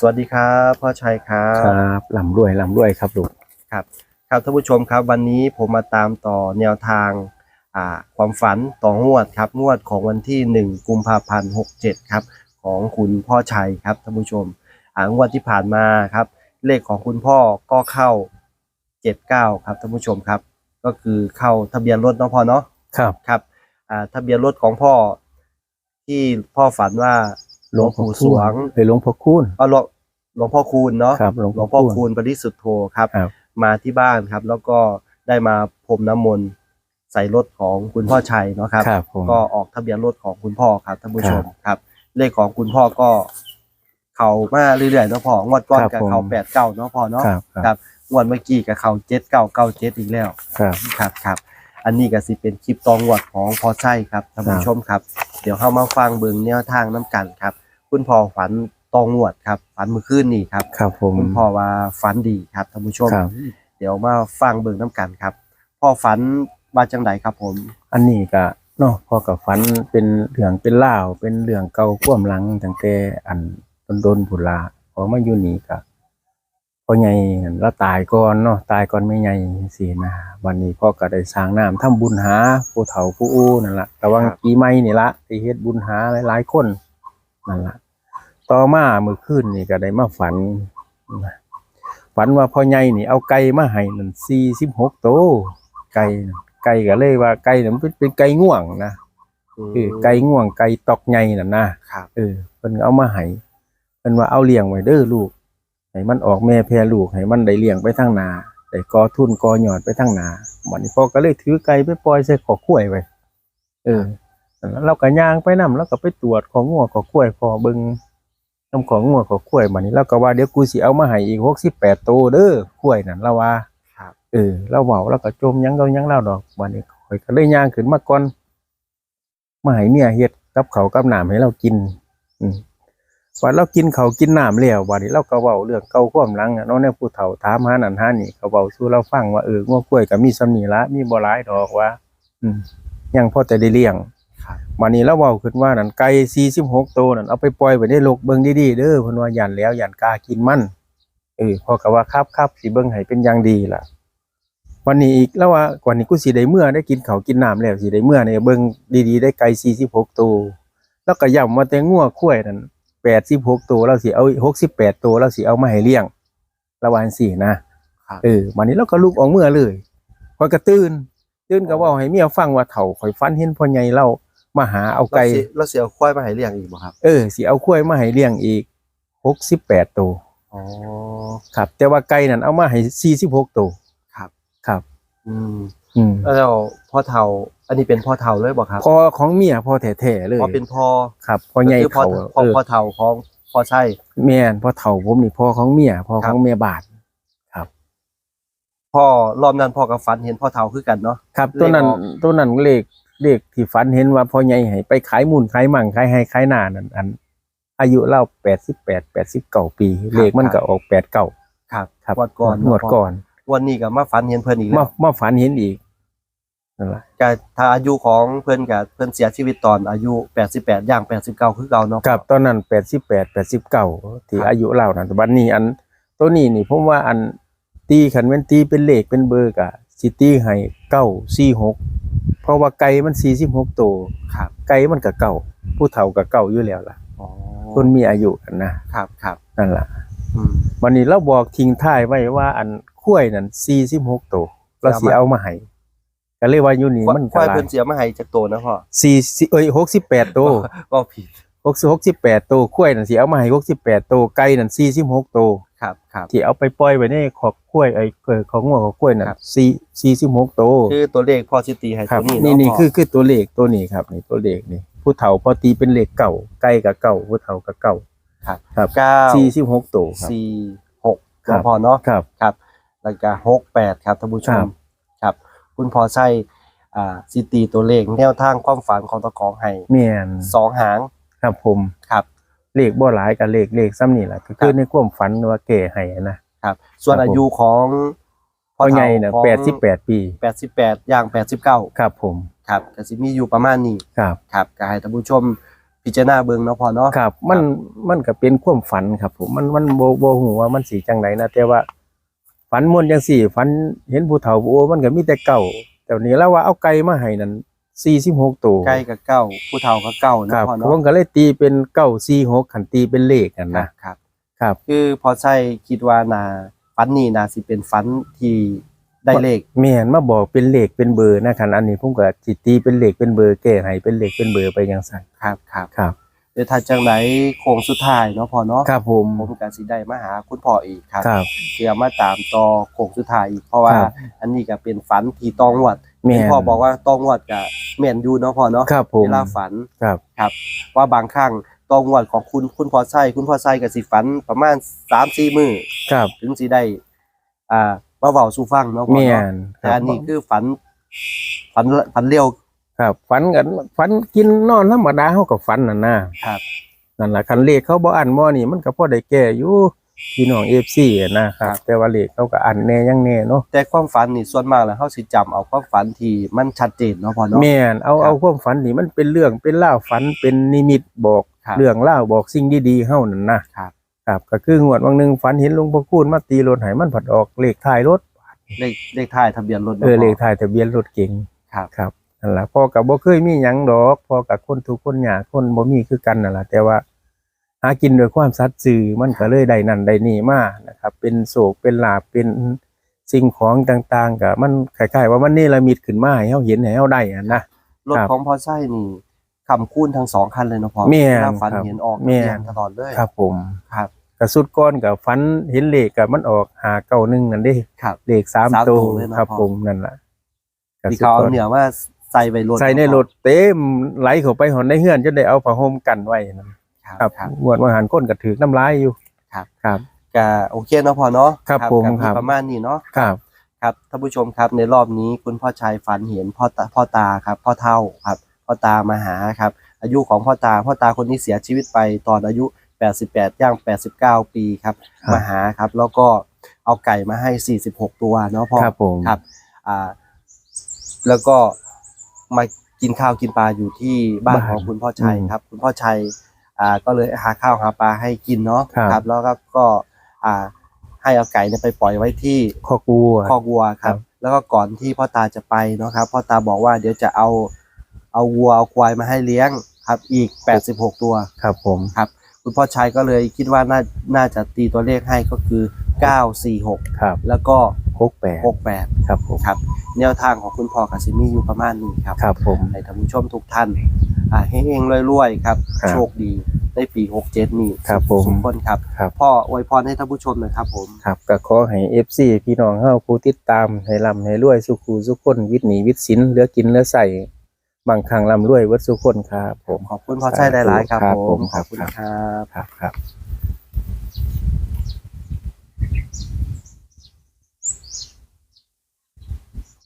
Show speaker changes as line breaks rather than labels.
สวัสดีครับพ่อชัยครั
ค
บ
รับลำรวยลำรวยครับลูก
ครับ ครับท่านผู้ชมครับวันนี้ผมมาตามต่อแนวทางอ่าความฝันต่องวดครับงวดของวันที่ 1 กุมภาพันธ์67ครับของคุณพ่อชัยครับท่านผู้ชมอ่างวดที่ผ่านมาครับ เลขของคุณพ่อก็เข้า 79 ครับท่านผู้ชมครับ ก็คือเข้าทะเบียนรถเนาะพ่อเนาะ
ครับ
ครับอ่าทะเบียนรถของพ่อที่พ่อฝันว่า หลวงปู่สวง
ไปหลวงพ่อคูณ
เอาหลวงหลวงพ่อคูณเนาะ
ครับหลวง
หลวง
พ่
พ่
อ
อ
คู
คู
ณ
ณปริสุทธโธครับ
ครับ
มาที่บ้านครับ แล้วก็ได้มาพรมน้ำมนต์ใส่รถของคุณพ่อชัยเนาะครับ
ครับผม
ก็ออกทะเบียนรถของคุณพ่อครับท่านผู้ชม
ครับ
ครับเลขของคุณพ่อก็เขามาเรื่อยๆเนาะพ่องวดก้อน
ครับ
กับ
ผม
เขาแปดเก้าเนาะพ่อเนาะ
ครับค
ค
รั
รั
บบ
งวดเมื่อกี้กับเขาเจ็ดเก้าเก้าเจ็ดอีกแล้ว
ครับ
ครับครับอันนี้ก็สิเป็นคลิปตองวดของพ่อไส้ครับท่านผู้ชมครับ เดี๋ยวเข้ามาฟังเบิ่งแนวทางน้กันครับ คุณพ่อฝันตองวดครับฝันเมื่อคืนนี่ครับ
ครับผม
คุณพ่อว่าฝันดีครับท่านผู้ชม
ครับ
เดี๋ยวมาฟังเบิ่งน้กันครับพ่อฝันว่าจังไดครับผม
อันนี้ก็เนาะพอกับฝันเป็นเรื่องเป็นเล่าวเป็นเรื่องเก่าคว่ำหลังตั้งแต่อันโดนๆผุนลาพอมาอยู่นี่ก็พ่อใหญ่นั่นแล้วตายก่อนเนาะตายก่อนไม่ใหญ่สินะวันนี้พ่อก็ได้สร้างน้ำทำบุญหาผู้เฒ่าผู้อู้นั่นละระวังปีใหม่นี่ละไปเฮ็ดบุญหาหลายๆคน นั่นละต่อมาเมื่อคืนนี่ก็ได้มาฝัน ฝันว่าพ่อใหญ่นี่เอาไก่มาให้นั่นสี่สิบหกตัวไก่น่ะไก่ก็เลยว่าไก่น่ะมันเป็นเป็นไก่ง่วงนะเออไก่ง่วงไก่ตอกใหญ่น่ะนะครับเออเพิ่นก็เอามาให้เพิ่นว่าเอาเลี้ยงไว้เด้อลูกให้มันออกแม่แพรลูกให้มันได้เลี้ยงไปทางนาได้กอทุนกอหยอดไปทางนาบัดนี้พ่อก็เลยถือไก่ไปปล่อยใส่ขอกล้วยไว้เออแล้ว เราก็ย่างไปนํแล้วก็ไปตรวจของงัวของกล้วยพอเบิ่งน้ำของงัวของกล้วยบัดนี้เราก็ว่าเดี๋ยวกูสิเอามาให้อีกหกสิบแปดตัวเด้อกล้วยนั่นเราว่า
ครับ
เออเราเว้าแล้วก็จมหยังเรายังเล่าดอกบัดนี้ข่อยก็เลยย่างขึ้นมาก่อนมาให้เมียเฮ็ดกับเขาวกับน้ำให้เรากิน อืมว่าเรากินเขาวกินน้ำแล้วบัดนี้เราก็เว้าเรื่องเก่าความหลังอะเนาะในผู้เฒ่าถามหานั่นหานี่เขาเว้าสู่เราฟังว่าเอองัวกล้วยก็มีสำนีละมีบ่หลายดอกว่า อืมยังพอแต่ได้เลี้ยง
ครับ
วันนี้เราเว้าขึ้นว่านั่นไก่ 46 ตัวนั่นเอาไปปล่อยไว้ในโลกเบิ่งดีๆเด้อเพิ่นว่าย่านแล้วย่านกล้ากินมันเออพ่อก็ว่าครับครับสิเบิ่งให้เป็นอย่างดีล่ะ วันนี้อีกแล้วว่าวันนี้กูสิได้เมื่อได้กินข้าวกินน้ำแล้วสิได้เมื่อเนี่ยเบิ่งดีๆ ได้ไก่ 46 ตัวแล้วก็ย้ำว่าแต่งัวควายนั่น86 ตัวเราสิเอา68 ตัวเราสิเอามาให้เลี้ยงระหว่างสี่นะครับเออวันนี้เราก็ลุกออกเมื่อเลยข่อยก็ตื่นตื่นก็เว้าให้เมียฟังว่าเฒ่าข่อยฝันเห็นพ่อใหญ่เรา มาหาเอาไก่
แล้วสิแล้วเสียควายมาให้เลี้ยงอีกบ่ครับ
เออสิเอาข้วยมาให้เลี้ยงอีกหกสิบแปดตัว
อ๋อ
ครับ แต่ว่าไก่นั่นเอามาให้สี่สิบหกตัว
ครับ
ครับ
อืม
อืม
แล้วพ่อเฒ่า อันนี้เป็นพ่อเฒ่าเลยบ่ครับ
พอของเมียพอแท้ๆเลย
พ่อเป็นพ่อ
ครับพอใหญ่
ก็คือพ่อ
เขา
พ่อ
เออ
พ่อเฒ่าของพ่อไส้
แม่นพอเฒ่าผมนี่พ่อของเมียพ่อ
ครั
ข
บ
องเมียบาท
พ่อรอบนั้นพ่อกับฝันเห็นพ่อเฒ่าคือกันเนาะ
ครับ
เลข
ตัวนั้น
ออก
ตัวนั้นเลข เลขที่ฝันเห็นว่าพ่อใหญ่ให้ไปขายหมุนขายมั่งขายให้ขายหน้านั่นอัน อายุเล่าแปดสิบแปดแปดสิบเก้าปี เลขมันก็ออกแปดเก้า
ครับ
ครับ
งวดก่อน
งวดก่อน
วันนี้ก็มาฝันเห็นเพิ่นอีก
มา
แล้ว
มาฝันเห็นอีกนั่นแหละ
ก็ถ้าอายุของเพิ่นก็เพิ่นเสียชีวิตตอนอายุ 88ย่าง 89 คือเก่าเนาะ
ครับตอนนั้นแปดสิบแปดแปดสิบเก้าที่
ครับ
อายุเล่านั่นแต่บัดนี้อันตัวนี้นี่ผมว่าอันตีขันเป็นตีเป็นเลขเป็นเบอร์กะสิตีให้เก้าสี่หกเพ ราะว่าไก่มันสี่สิบหกตัว
ครับ
ไก่มันกับเก่า ผู้เฒ่ากับเก่าอยู่แล้วล่ะ
อ๋อ
คนมีอายุกันนะครับ
ครับ
นั่นล่ะ
อืม
วันนี้เราบอกทิ้งท้ายไว้ว่าอันคุ้ยนั่นสี่สิบหกตัวเราสิเอามาให้ก็เลยว่าอยู่นี่มัน
ควาย
กะหลา
เพิ่นเสียมาให้จากตัวนะพ่อ
สี่สิเอ้ยหกสิบแปดตัว
ก็ผิด
หกสิบหกสิบแปดตัวกล้วยนั่นสิเอามาให้หกสิบแปดตัวไก่นั่นสี่สิบหกตัว
ครับครับ
ที่เอาไปปล่อยไว้ในขอกกล้วยไอ้เกิดของงัวของกล้วยนั่น
ครับ
สี่สี่สิบหกตัว
คือตัวเลขพ่อสิตีให้
ครั
ตั
บ
วนี้
นี่
เนาะ
นี่
พ่
คือคือตัวเลขตัวนี้ครับนี่ตัวเลขนี่ผู้เฒ่าพอตีเป็นเลขเก่าไก่กับเก่าผู้เฒ่ากับเก่า
ครับ
ครับ
เก้า
สี่สิบหกตัวครับ
สี่หก
ครับ
เนาะพ่อเนาะ
ครับ
ครับแล้วก็หกแปดครับท่านผู้ช
ครั
ม
บ
ครับ คุณพ่อใช้อ่าสิตีตัวเลขแนวทางความฝันของตะของให้
แม่น
สองหาง
ครับผม
ครับ
เลขบ่หลายกับเลขเลขซ้ำนี่แหละก็
ครั
คือบในความฝันว่าแก่ให้นะ
ครับ ส่วน
ครับผม
อายุของ
พ่อใหญ่น่ะแปดสิบแปดปี
แปดสิบแปดย่างแปดสิบเก้า
ครับผม
ครับก็สิมีอยู่ประมาณนี้
ครับ
ครับก็ให้ท่านผู้ชมพิจารณาเบิ่งเนาะพ่อเนาะ
ครับ มันมันก็เป็นความฝันครับผมมันมันบ่บ่ฮู้ว่ามันสิจังไดนะแต่ว่า ฝันม่วนจังซี่ฝันเห็นผู้เฒ่าผู้โอมันก็มีแต่เก่าแต่นี้แล้วว่าเอาไก่มาให้นั่น 46ตัว
ใกล้กับเก้าผู้เฒ่ากับเก้า
ค
เนาะ
รับ
พ่อ
ผ
เนาะ
มก็เลยตีเป็น946คันตีเป็นเลขกันนะ ครับ ครับ
คือพอใช่คิดว่านาฟันนี่นาสิเป็นฟันที่ได้เลข
แม่นมาบอกเป็นเลขเป็นเบอร์นะคันอันนี้ผมก็สิตีเป็นเลขเป็นเบอร์แก้ให้เป็นเลขเป็นเบอร์ไปจังซั่น
ครับครับ
ครับ
เดี๋ยวถ้าจังไหนโค้งสุดท้ายเนาะพ่อเนาะ
ครับผม
ผมก็สิได้มาหาคุณพ่ออีกครับ
ครับ
เพื่อมาตามต่อโค้งสุดท้ายอีกเพราะว่า
ครับ
อันนี้ก็เป็นฝันที่ตองวด
แม่
เห็น
น
พ่อบอกว่าตองวดก็แม่นอยู่เนาะพ่อเนาะ
ครับผม
เวลาฝัน
ครับ
ครับว่าบางครั้งตองวดของคุณคุณพ่อไส้คุณพ่อไส้ก็สิฝันประมาณ3-4มื้อ
ครับ
ถึงสิได้ อ่ามาเว้าสู่ฟังเนาะพ่อ
แม่
เนาะ
น
แต่อันนี้คือฝัน ฝันฝันเร็ว
ครับฝันกันฝันกินนอนธรรมดาเฮาก็ฝันนั่นนะครับ นั่นล่ะคันเลขเขาบ่อันบ่นี่มันก็พอได้แก้อยู่ พี่น้อง FC อะนะครับแต่ว่าเลขเขาก็อันแน่ยังแน่เนาะ
แต่ความฝันนี่ส่วนมากแล้วเฮาสิจำเอาความฝันที่มันชัดเจนเนาะพ่อเนาะ
แม่นเอา
ครับ
เอาความฝันนี่มันเป็นเรื่องเป็นเล่าวฝันเป็นนิมิตบอก
ครับ
เรื่องเล่าวบอกสิ่งดีๆเฮานั่นนะครับครับก็คืองวดวันหนึงฝันเห็นหลวงพ่อคูณมาตีรถให้มันผัดออกเลขท้ายรถ
เลขเลขท้ายทะเบียนรถ
เออ
นาะ
เลขท้ายทะเบียนรถเก๋ง
ครับ
ครับนั่นล่ะพ่อก็บ่เคยมีหยังดอกพ่อกับคนทุกคนยากคนบ่มีคือกันนั่นล่ะแต่ว่า หากินโดวยความสัตย์ซื่อมันก็เลยได้นั่นได้นี่มานะครับ เป็นโศกเป็นลาภเป็นสิ่งของต่างๆก็มันคล้ายๆว่ามันเนรมิตขึ้นมาให้เฮาเห็นให้เฮาได้อะนะ
รถ
ครับ
ของพ่อไส้นี่คำคูณทั้งสองคันเลยเนาะพ่อ
แม่น
เวลาฝัน
ครับ
เห็นออก
แม่น
ทะเบียนตลอดเลย
ครับผม
ครับ
กระสุดก้อนกับฟันเห็นเลขกับมันออกหาเก้าหนึ่งนั่นเด้
ครับ
เลขสาม
สาม
ตัว
ตัวเลยเนาะ
ครับ
พ่อ
ผมนั่นแหละกระ
ที่
สุด
เขาเอา
ก้อน
เหนือว่าใส่ไว้รถ
ใส่ในรถเต็มไหลเข้าไปหอนในเฮือนจนได้เอาผ้าห่มกันไว้นั่น
ครับ
ครับ
ครับ
งวดว่าหันก้นกระถือน้ำลายอยู่
ครับ
ครับ
ก็โอเคเนาะพ่อเนาะ
ครับผม
ก็
ครับ
ประมาณนี้เนาะ
ครับ
ครับท่านผู้ชมครับในรอบนี้คุณพ่อชัยฝันเห็นพ่อตาพ่อตาครับ พ่อเท่าครับ พ่อตามาหาครับ อายุของพ่อตา พ่อตาคนนี้เสียชีวิตไปตอนอายุ 88 ย่าง 89 ปีครับ
ครับ
มาหาครับ แล้วก็เอาไก่มาให้ 46 ตัวเนาะพ่อ
ครับผม
ครับอ่าแล้วก็มากินข้าวกินปลาอยู่ที่บ้าน
บ้าน
ของคุณพ่อชัย
อืม
ครับ คุณพ่อชัย อ่าก็เลยหาข้าวหาปลาให้กินเนาะ
ครับ
แล้วก็ก็อ่าให้เอาไก่เนี่ยไปปล่อยไว้ที่
ข้อกลัว
คอกวัวครั
ครับ บ
แล้วก็ก่อนที่พ่อตาจะไปเนาะครับพ่อตาบอกว่าเดี๋ยวจะเอาเอาวัวเอาควายมาให้เลี้ยงครับอีก 86 ตัว
ครับผม
ครับคุณพ่อชัยก็เลยคิดว่าน่าน่าจะตีตัวเลขให้ก็คือ 946
ครับ
แล้วก็
หกแปด
68
ครับผม
ครับแนวทางของคุณพ่อคาซิมีอยู่ประมาณนี้ครับ
ครับผม
ให้ท่านผู้ชมทุกท่านอ่าเฮงๆรวยๆครับ
ครับ
โชคดีในปี67นี้
ครับผม
ทุกคนครับ
ครับ
พ่ออวยพรให้ท่านผู้ชมหนะครับผม
ครับก็ขอให้ FC พี่น้องเฮาผู้ติดตามให้ร่ำให้รวยสุขูสุขคนวิทย์หนีวิทย์สินเหลือกินเหลือใส่บางครั้งร่ำรวยเวิร์ดสุขคนครับผม
ขอบคุณพ่อชัยหลายๆครับ
ครับ
ผ
ผมม
ขอบคุณ
ครับ
ครับ
ครับครับ